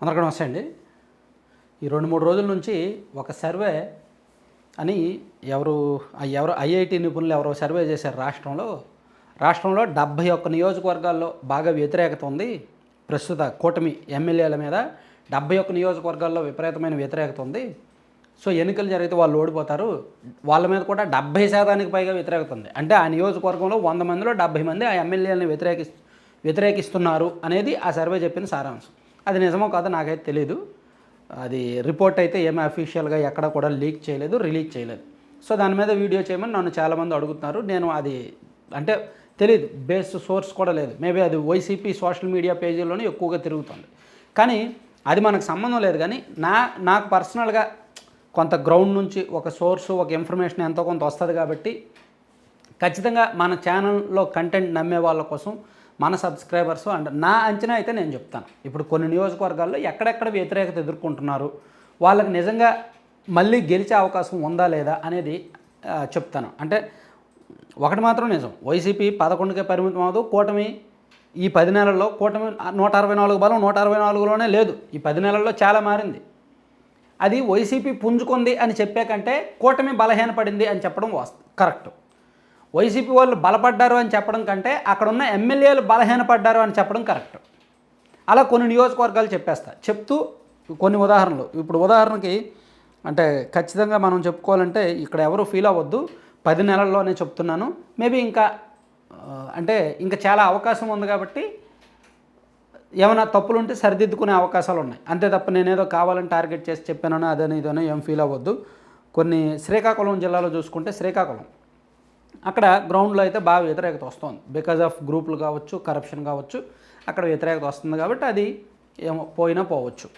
అందరికీ నమస్తే అండి. ఈ రెండు మూడు రోజుల నుంచి ఒక సర్వే అని ఎవరు ఎవరు ఐఐటి నిపుణులు ఎవరో సర్వే చేశారు రాష్ట్రంలో. రాష్ట్రంలో డెబ్భై ఒక్క నియోజకవర్గాల్లో బాగా వ్యతిరేకత ఉంది. ప్రస్తుత కూటమి ఎమ్మెల్యేల మీద డెబ్భై ఒక్క నియోజకవర్గాల్లో విపరీతమైన వ్యతిరేకత ఉంది. సో ఎన్నికలు జరిగితే వాళ్ళు ఓడిపోతారు. వాళ్ళ మీద కూడా డెబ్భై శాతానికి పైగా వ్యతిరేకత ఉంది. అంటే ఆ నియోజకవర్గంలో వంద మందిలో డెబ్భై మంది ఆ ఎమ్మెల్యేలను వ్యతిరేకి వ్యతిరేకిస్తున్నారు అనేది ఆ సర్వే చెప్పిన సారాంశం. అది నిజమో కాదో నాకైతే తెలియదు అది రిపోర్ట్ అయితే ఏమీ అఫీషియల్గా ఎక్కడ కూడా లీక్ చేయలేదు రిలీజ్ చేయలేదు. సో దాని మీద వీడియో చేయమని నన్ను చాలామంది అడుగుతున్నారు. నేను అది అంటే తెలియదు బేస్ సోర్స్ కూడా లేదు. మేబీ అది వైసీపీ సోషల్ మీడియా పేజీలోనే ఎక్కువగా తిరుగుతుంది. కానీ అది మనకు సంబంధం లేదు. కానీ నా నాకు పర్సనల్గా కొంత గ్రౌండ్ నుంచి ఒక సోర్సు ఒక ఇన్ఫర్మేషన్ ఎంతో కొంత వస్తుంది కాబట్టి ఖచ్చితంగా మన ఛానల్లో కంటెంట్ నమ్మే వాళ్ళ కోసం మన సబ్స్క్రైబర్స్ అండ్ నా అంచనా అయితే నేను చెప్తాను. ఇప్పుడు కొన్ని నియోజకవర్గాల్లో ఎక్కడెక్కడ వ్యతిరేకత ఎదుర్కొంటున్నారు వాళ్ళకి నిజంగా మళ్ళీ గెలిచే అవకాశం ఉందా లేదా అనేది చెప్తాను. అంటే ఒకటి మాత్రం నిజం వైసీపీ పదకొండుకే పరిమితం అవ్వదు కూటమి ఈ పది నెలల్లో కూటమి నూట అరవై నాలుగు బలం నూట అరవై నాలుగులోనే లేదు ఈ పది నెలల్లో చాలా మారింది. అది వైసీపీ పుంజుకుంది అని చెప్పే కంటే కూటమి బలహీనపడింది అని చెప్పడం వాస్తవం కరెక్ట్. వైసీపీ వాళ్ళు బలపడ్డారు అని చెప్పడం కంటే అక్కడ ఉన్న ఎమ్మెల్యేలు బలహీనపడ్డారు అని చెప్పడం కరెక్ట్. అలా కొన్ని నియోజకవర్గాలు చెప్పేస్తా. చెప్తూ కొన్ని ఉదాహరణలు. ఇప్పుడు ఉదాహరణకి అంటే ఖచ్చితంగా మనం చెప్పుకోవాలంటే ఇక్కడ ఎవరు ఫీల్ అవ్వద్దు. పది నెలల్లోనే చెప్తున్నాను. మేబీ ఇంకా అంటే ఇంకా చాలా అవకాశం ఉంది కాబట్టి ఏమైనా తప్పులు ఉంటే సరిదిద్దుకునే అవకాశాలు ఉన్నాయి. అంతే తప్ప నేనేదో కావాలని టార్గెట్ చేసి చెప్పానో అదని ఇదనో ఏం ఫీల్ అవ్వద్దు. కొన్ని శ్రీకాకుళం జిల్లాలో చూసుకుంటే శ్రీకాకుళం. అక్కడ గ్రౌండ్లో అయితే బాగా వ్యతిరేకత వస్తుంది. బికాజ్ ఆఫ్ గ్రూపులు కావచ్చు కరప్షన్ కావచ్చు అక్కడ వ్యతిరేకత వస్తుంది కాబట్టి అది ఏమో పోయినా పోవచ్చు.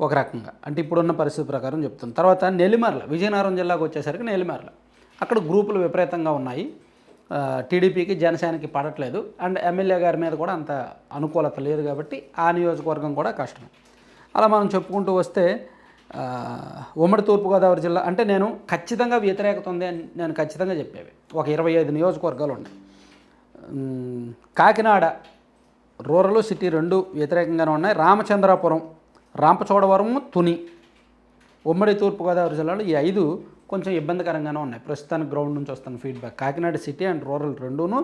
ఒక రకంగా. అంటే ఇప్పుడున్న పరిస్థితి ప్రకారం చెప్తుంది తర్వాత నెల్లిమర్ల విజయనగరం జిల్లాకు వచ్చేసరికి నెల్లిమర్ల. అక్కడ గ్రూపులు విపరీతంగా ఉన్నాయి. టీడీపీకి జనసేనకి పడట్లేదు. అండ్ ఎమ్మెల్యే గారి మీద కూడా అంత అనుకూలత లేదు కాబట్టి ఆ నియోజకవర్గం కూడా కష్టం అలా మనం చెప్పుకుంటూ వస్తే ఉమ్మడి తూర్పుగోదావరి జిల్లా అంటే నేను ఖచ్చితంగా వ్యతిరేకత ఉంది అని నేను ఖచ్చితంగా చెప్పేవి. ఒక ఇరవై ఐదు నియోజకవర్గాలు ఉన్నాయి. కాకినాడ రూరల్ సిటీ రెండు వ్యతిరేకంగానే ఉన్నాయి. రామచంద్రాపురం రాంపచోడవరం తుని. ఉమ్మడి తూర్పుగోదావరి జిల్లాలో ఈ ఐదు కొంచెం ఇబ్బందికరంగానే ఉన్నాయి. ప్రస్తుతానికి గ్రౌండ్ నుంచి వస్తున్న feedback Kakinada city and rural రెండును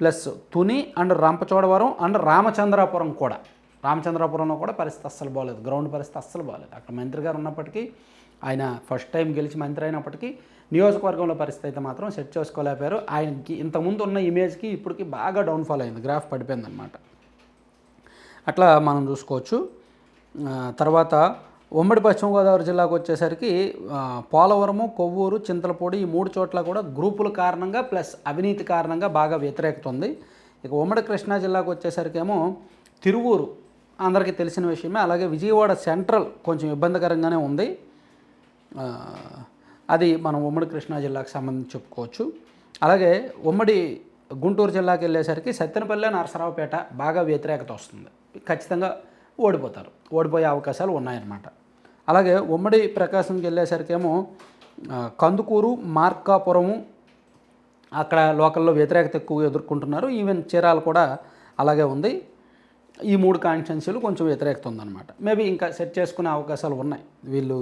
plus Tuni and Rampachodavaram and Ramachandrapuram కూడా. రామచంద్రాపురంలో కూడా పరిస్థితి అస్సలు బాగలేదు గ్రౌండ్ పరిస్థితి అస్సలు బాగలేదు అక్కడ మంత్రి గారు ఉన్నప్పటికీ ఆయన ఫస్ట్ టైం గెలిచి మంత్రి అయినప్పటికీ నియోజకవర్గంలో పరిస్థితి అయితే మాత్రం సెట్ చేసుకోలేకపోయారు. ఆయనకి ఇంతకుముందు ఉన్న ఇమేజ్కి ఇప్పటికి బాగా డౌన్ఫాల్ అయింది. గ్రాఫ్ పడిపోయిందనమాట అట్లా మనం చూసుకోవచ్చు. తర్వాత ఉమ్మడి పశ్చిమ గోదావరి జిల్లాకు వచ్చేసరికి పోలవరము కొవ్వూరు చింతలపూడి ఈ మూడు చోట్ల కూడా గ్రూపుల కారణంగా ప్లస్ అవినీతి కారణంగా బాగా వ్యతిరేకత ఉంది. ఇక ఉమ్మడి కృష్ణా జిల్లాకు వచ్చేసరికేమో తిరువూరు అందరికీ తెలిసిన విషయమే. అలాగే విజయవాడ సెంట్రల్ కొంచెం ఇబ్బందికరంగానే ఉంది. అది మనం ఉమ్మడి కృష్ణా జిల్లాకు సంబంధించి చెప్పుకోవచ్చు. అలాగే ఉమ్మడి గుంటూరు జిల్లాకి వెళ్ళేసరికి సత్తెనపల్లి నరసరావుపేట బాగా వ్యతిరేకత వస్తుంది. ఖచ్చితంగా ఓడిపోతారు. ఓడిపోయే అవకాశాలు ఉన్నాయన్నమాట. అలాగే ఉమ్మడి ప్రకాశంకి వెళ్ళేసరికేమో కందుకూరు మార్కాపురము అక్కడ లోకల్లో వ్యతిరేకత ఎక్కువ ఎదుర్కొంటున్నారు. ఈవెన్ చీరాలు కూడా అలాగే ఉంది. ఈ మూడు కాన్స్టిట్యున్సీలు కొంచెం వ్యతిరేకత ఉందన్నమాట మేబీ ఇంకా సెట్ చేసుకునే అవకాశాలు ఉన్నాయి. వీళ్ళు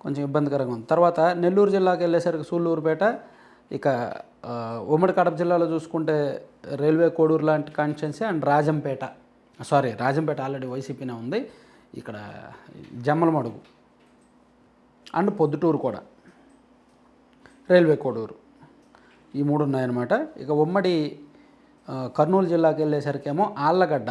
కొంచెం ఇబ్బందికరంగా ఉంది. తర్వాత నెల్లూరు జిల్లాకి వెళ్ళేసరికి సూళ్ళూరుపేట ఇక ఉమ్మడి కడప జిల్లాలో చూసుకుంటే రైల్వే కోడూరు లాంటి constituency and Rajampet. Sorry Rajampet already వైసీపీనే ఉంది. ఇక్కడ జమ్మలమడుగు అండ్ పొద్దుటూరు కూడా. రైల్వే కోడూరు. ఈ మూడు ఉన్నాయన్నమాట. ఇక ఉమ్మడి కర్నూలు జిల్లాకి వెళ్ళేసరికేమో ఆళ్ళగడ్డ.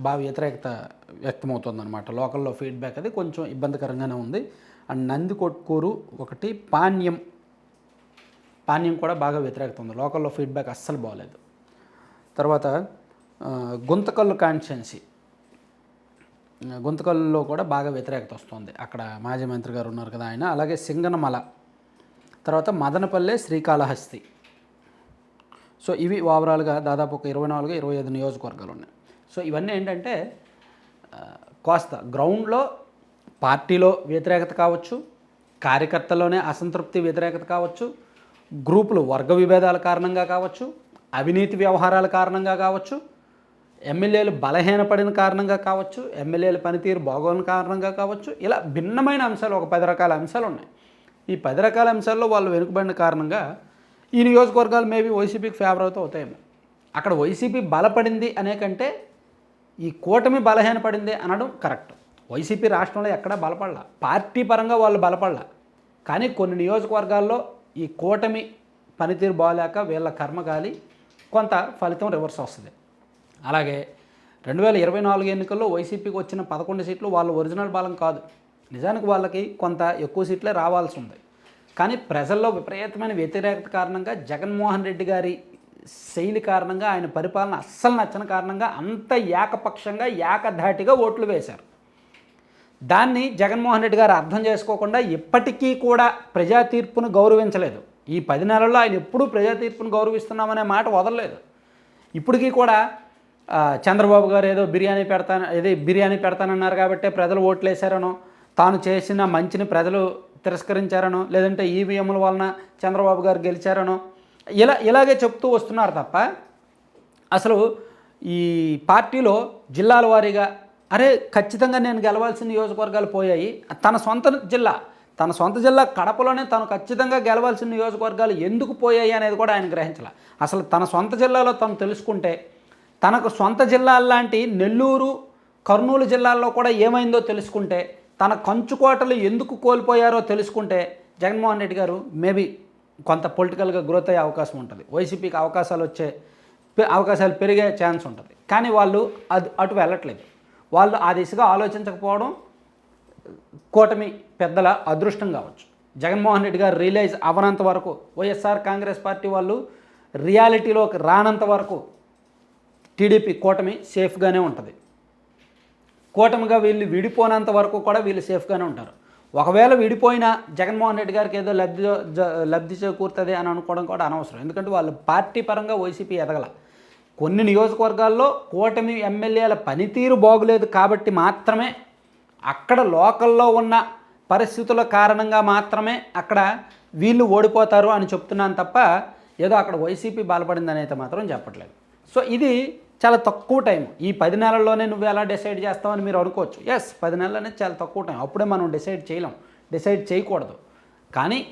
బాగా వ్యతిరేకత వ్యక్తమవుతుందన్నమాట. లోకల్లో ఫీడ్బ్యాక్ అది కొంచెం ఇబ్బందికరంగానే ఉంది. అండ్ నందికొట్కూరు ఒకటి పాణ్యం పాణ్యం కూడా బాగా వ్యతిరేకత ఉంది. లోకల్లో ఫీడ్బ్యాక్ అస్సలు బాగలేదు తర్వాత గుంతకల్లు కాన్స్టిట్యున్సీ. గుంతకల్లులో కూడా బాగా వ్యతిరేకత వస్తుంది. అక్కడ మాజీ మంత్రి గారు ఉన్నారు కదా ఆయన. అలాగే సింగనమల. తర్వాత మదనపల్లె శ్రీకాళహస్తి. సో ఇవి ఓవరాల్గా దాదాపు ఒక ఇరవై నాలుగు ఇరవై ఐదు నియోజకవర్గాలు ఉన్నాయి. సో ఇవన్నీ ఏంటంటే కాస్త గ్రౌండ్లో పార్టీలో వ్యతిరేకత కావచ్చు కార్యకర్తల్లోనే అసంతృప్తి వ్యతిరేకత కావచ్చు గ్రూపులు వర్గ విభేదాల కారణంగా కావచ్చు అవినీతి వ్యవహారాల కారణంగా కావచ్చు ఎమ్మెల్యేలు బలహీనపడిన కారణంగా కావచ్చు ఎమ్మెల్యేల పనితీరు బాగోని కారణంగా కావచ్చు ఇలా భిన్నమైన అంశాలు ఒక పది రకాల అంశాలు ఉన్నాయి. ఈ పది రకాల అంశాల్లో వాళ్ళు వెనుకబడిన కారణంగా ఈ నియోజకవర్గాలు మేబీ వైసీపీకి ఫేవర్ అవుతూ అవుతాయేమో. అక్కడ వైసీపీ బలపడింది అనే కంటే ఈ కూటమి బలహీనపడింది అనడం కరెక్ట్. వైసీపీ రాష్ట్రంలో ఎక్కడా బలపడలా. పార్టీ పరంగా వాళ్ళు బలపడలా. కానీ కొన్ని నియోజకవర్గాల్లో ఈ కూటమి పనితీరు బాగాలేక వీళ్ళ కర్మగాలి కొంత ఫలితం రివర్స్ వస్తుంది. అలాగే రెండు వేల ఇరవై నాలుగు ఎన్నికల్లో వైసీపీకి వచ్చిన పదకొండు సీట్లు వాళ్ళ ఒరిజినల్ బలం కాదు. నిజానికి వాళ్ళకి కొంత ఎక్కువ సీట్లే రావాల్సి ఉంది. కానీ ప్రజల్లో విపరీతమైన వ్యతిరేకత కారణంగా జగన్మోహన్ రెడ్డి గారి శైలి కారణంగా ఆయన పరిపాలన అస్సలు నచ్చని కారణంగా అంత ఏకపక్షంగా ఏకధాటిగా ఓట్లు వేశారు. దాన్ని జగన్మోహన్ రెడ్డి గారు అర్థం చేసుకోకుండా ఇప్పటికీ కూడా ప్రజా తీర్పును గౌరవించలేదు. ఈ పది నెలల్లో ఆయన ఎప్పుడూ ప్రజా తీర్పును గౌరవిస్తున్నామనే మాట వదలలేదు. ఇప్పటికీ కూడా చంద్రబాబు గారు ఏదో బిర్యానీ పెడతాను ఏదో బిర్యానీ పెడతానన్నారు కాబట్టి ప్రజలు ఓట్లు వేశారనో తాను చేసిన మంచిని ప్రజలు తిరస్కరించారనో లేదంటే ఈవీఎంల వలన చంద్రబాబు గారు గెలిచారనో ఇలా ఇలాగే చెప్తూ వస్తున్నారు తప్ప అసలు ఈ పార్టీలో జిల్లాల వారీగా అరే ఖచ్చితంగా నేను గెలవాల్సిన నియోజకవర్గాలు పోయాయి. తన సొంత జిల్లా తన సొంత జిల్లా కడపలోనే తను ఖచ్చితంగా గెలవాల్సిన నియోజకవర్గాలు ఎందుకు పోయాయి అనేది కూడా ఆయన గ్రహించాల. అసలు తన సొంత జిల్లాలో తను తెలుసుకుంటే తనకు సొంత జిల్లాల్లాంటి నెల్లూరు కర్నూలు జిల్లాల్లో కూడా ఏమైందో తెలుసుకుంటే తన కంచుకోటలు ఎందుకు కోల్పోయారో తెలుసుకుంటే జగన్మోహన్ రెడ్డి గారు మేబీ కొంత పొలిటికల్గా గ్రోత్ అయ్యే అవకాశం ఉంటుంది. వైసీపీకి అవకాశాలు వచ్చే అవకాశాలు పెరిగే ఛాన్స్ ఉంటుంది. కానీ వాళ్ళు అది అటు వెళ్ళట్లేదు. వాళ్ళు ఆ దిశగా ఆలోచించకపోవడం కూటమి పెద్దల అదృష్టం కావచ్చు. జగన్మోహన్ రెడ్డి గారు రియలైజ్ అవనంత వరకు వైఎస్ఆర్ కాంగ్రెస్ పార్టీ వాళ్ళు రియాలిటీలోకి రానంత వరకు టీడీపీ కూటమి సేఫ్గానే ఉంటుంది. కూటమిగా వీళ్ళు విడిపోనంత వరకు కూడా వీళ్ళు సేఫ్గానే ఉంటారు. ఒకవేళ విడిపోయినా జగన్మోహన్ రెడ్డి గారికి ఏదో లబ్ధి లబ్ధి చేకూరుతుంది అని అనుకోవడం కూడా అనవసరం. ఎందుకంటే వాళ్ళు పార్టీ పరంగా వైసీపీ ఎదగల. కొన్ని నియోజకవర్గాల్లో కూటమి ఎమ్మెల్యేల పనితీరు బాగులేదు కాబట్టి మాత్రమే అక్కడ లోకల్లో ఉన్న పరిస్థితుల కారణంగా మాత్రమే అక్కడ వీళ్ళు ఓడిపోతారు అని చెప్తున్నాను తప్ప ఏదో అక్కడ వైసీపీ బలపడిందని అయితే మాత్రం చెప్పట్లేదు. సో ఇది చాలా తక్కువ టైం. ఈ పది నెలల్లోనే నువ్వు ఎలా డిసైడ్ చేస్తావని మీరు అనుకోవచ్చు. ఎస్ పది నెలలు అనేది చాలా తక్కువ టైం. అప్పుడే మనం డిసైడ్ చేయలేం. డిసైడ్ చేయకూడదు. కానీ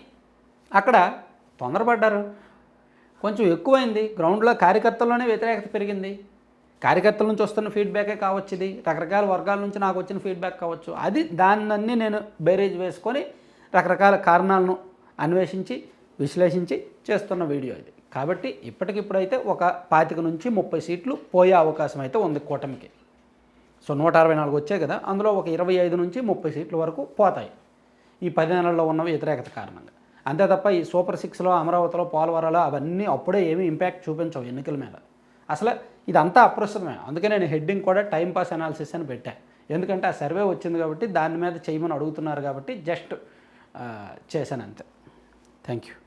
అక్కడ తొందరపడ్డారు. కొంచెం ఎక్కువైంది. గ్రౌండ్లో కార్యకర్తల్లోనే వ్యతిరేకత పెరిగింది. కార్యకర్తల నుంచి వస్తున్న ఫీడ్బ్యాకే కావచ్చు ఇది. రకరకాల వర్గాల నుంచి నాకు వచ్చిన ఫీడ్బ్యాక్ కావచ్చు. అది దాన్నన్నీ నేను బేరేజ్ వేసుకొని రకరకాల కారణాలను అన్వేషించి విశ్లేషించి చేస్తున్న వీడియో ఇది. కాబట్టి ఇప్పటికిప్పుడైతే ఒక పాతిక నుంచి ముప్పై సీట్లు పోయే అవకాశం అయితే ఉంది కూటమికి. సో నూట అరవై నాలుగు వచ్చాయి కదా అందులో ఒక ఇరవై ఐదు నుంచి ముప్పై సీట్ల వరకు పోతాయి ఈ పది నెలల్లో ఉన్న వ్యతిరేకత కారణంగా. అంతే తప్ప ఈ సూపర్ సిక్స్లో అమరావతిలో పోలవరాలు అవన్నీ అప్పుడే ఏమీ ఇంపాక్ట్ చూపించవు ఎన్నికల మీద. అసలు ఇదంతా అప్రస్తుతమే. అందుకే నేను హెడ్డింగ్ కూడా టైం పాస్ అనాలిసిస్ అని పెట్టా. ఎందుకంటే ఆ సర్వే వచ్చింది కాబట్టి దాని మీద చేయమని అడుగుతున్నారు కాబట్టి జస్ట్ చేశాను అంతే. Thank you